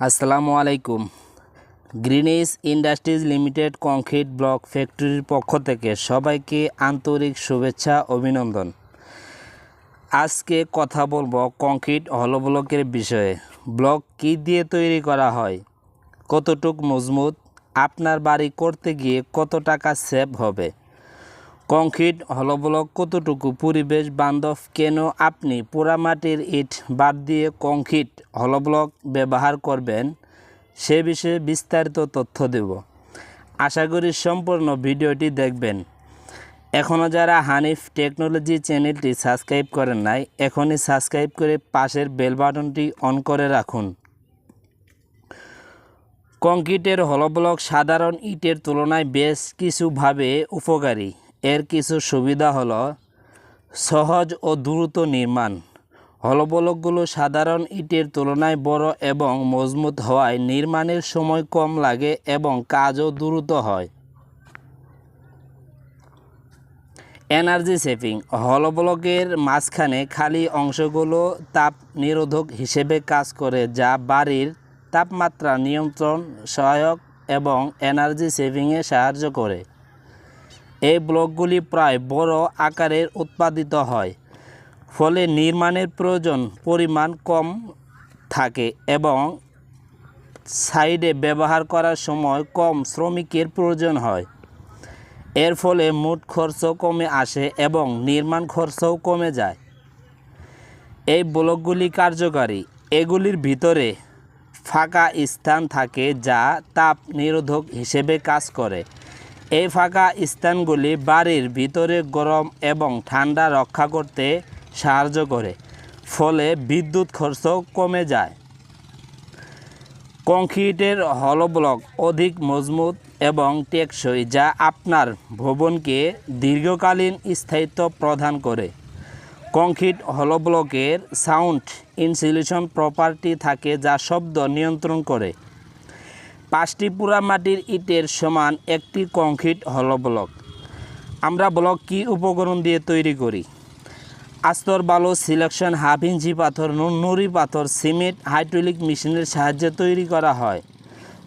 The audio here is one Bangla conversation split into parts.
আসসালামু আলাইকুম। Greenis industries limited concrete block ফ্যাক্টরির পক্ষ থেকে সবাইকে আন্তরিক শুভেচ্ছা, অভিনন্দন। আজকে কথা বলব কংক্রিট হলো ব্লকের বিষয়ে। ব্লক কী দিয়ে তৈরি করা হয়? কতটুক মজবুত? আপনার বাড়ি করতে গিয়ে কত টাকা সেভ হবে? কংক্রিট হলো ব্লক কতটুকু পরিবেশ বান্ধব কেন আপনি পোড়ামাটির ইট বাদ দিয়ে কংক্রিট হলো ব্লক ব্যবহার করবেন? সে বিষয়ে বিস্তারিত তথ্য দেব। আশা করি সম্পূর্ণ ভিডিওটি দেখবেন। এখনও যারা হানিফ টেকনোলজি চ্যানেলটি সাবস্ক্রাইব করেন নাই, এখনই সাবস্ক্রাইব করে পাশের বেল বাটনটি অন করে রাখুন। কংক্রিটের হলব্লক সাধারণ ইটের তুলনায় বেশ কিছুভাবে উপকারী। এর কিছু সুবিধা হলো সহজ ও দ্রুত নির্মাণ। হলব্লকগুলো সাধারণ ইটের তুলনায় বড় এবং মজবুত হওয়ায় নির্মাণের সময় কম লাগে এবং কাজও দ্রুত হয়। Energy saving. হলব্লকের মাঝখানে খালি অংশগুলো তাপ নিরোধক হিসেবে কাজ করে, যা বাড়ির তাপমাত্রা নিয়ন্ত্রণ সহায়ক এবং এনার্জি সেভিংয়ে সাহায্য করে। এই ব্লকগুলি প্রায় বড় আকারের উৎপাদিত হয়, ফলে নির্মাণের প্রয়োজন পরিমাণ কম থাকে এবং সাইডে ব্যবহার করার সময় কম শ্রমিকের প্রয়োজন হয়। এর ফলে মোট খরচও কমে আসে এবং নির্মাণ খরচও কমে যায়। এই ব্লকগুলি কার্যকারী। এগুলির ভিতরে ফাঁকা স্থান থাকে যা তাপ নিরোধক হিসেবে কাজ করে। এই ফাঁকা স্থানগুলি বাড়ির ভিতরে গরম এবং ঠান্ডা রক্ষা করতে সাহায্য করে, ফলে বিদ্যুৎ খরচও কমে যায়। কংক্রিটের হলো ব্লক অধিক মজবুত এবং টেকসই, যা আপনার ভবনকে দীর্ঘকালীন স্থায়িত্ব প্রদান করে। কংক্রিট হলো ব্লকের সাউন্ড ইনসুলেশন প্রপার্টি থাকে, যা শব্দ নিয়ন্ত্রণ করে। পাঁচটি পোড়ামাটির ইটের সমান একটি কংক্রিট হল ব্লক। আমরা ব্লক কি উপকরণ দিয়ে তৈরি করি? আস্তর বালো, সিলেকশন হাফ ইঞ্চি পাথর, নু- নুড়ি পাথর, সিমেন্ট, হাইড্রোলিক মেশিনের সাহায্যে তৈরি করা হয়।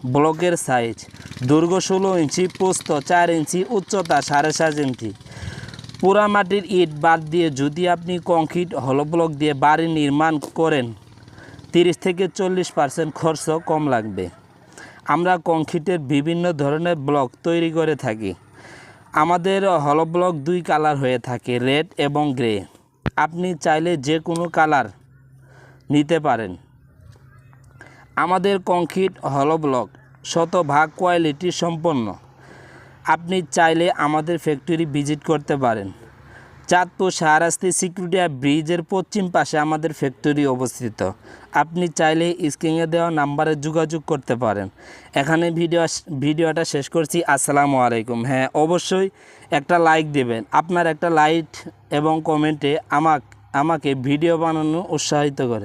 ব্লকের সাইজ, দৈর্ঘ্য ষোলো ইঞ্চি পোস্ত চার ইঞ্চি, উচ্চতা সাড়ে সাত ইঞ্চি। পোড়ামাটির ইট বাদ দিয়ে যদি আপনি কংক্রিট হল ব্লক দিয়ে বাড়ি নির্মাণ করেন, তিরিশ থেকে চল্লিশ পার্সেন্ট খরচ কম লাগবে। আমরা কংক্রিটের বিভিন্ন ধরনের ব্লক তৈরি করে থাকি। আমাদের হলো ব্লক দুই কালার হয়ে থাকে রেড এবং গ্রে আপনি চাইলে যে কোনো কালার নিতে পারেন। আমাদের কংক্রিট হলো ব্লক শতভাগ কোয়ালিটি সম্পন্ন। আপনি চাইলে আমাদের ফ্যাক্টরি ভিজিট করতে পারেন। চাঁদপুর শাহরাস্তি সিকিউরিটিয়া ব্রিজের পশ্চিম পাশে আমাদের ফ্যাক্টরি অবস্থিত। আপনি চাইলে স্ক্রিনে দেওয়া নাম্বারে যোগাযোগ করতে পারেন। এখানে ভিডিও ভিডিওটা শেষ করছি। আসসালামু আলাইকুম। হ্যাঁ অবশ্যই একটা লাইক দেবেন। আপনার একটা লাইক এবং কমেন্টে আমাক আমাকে ভিডিও বানানো উৎসাহিত করে।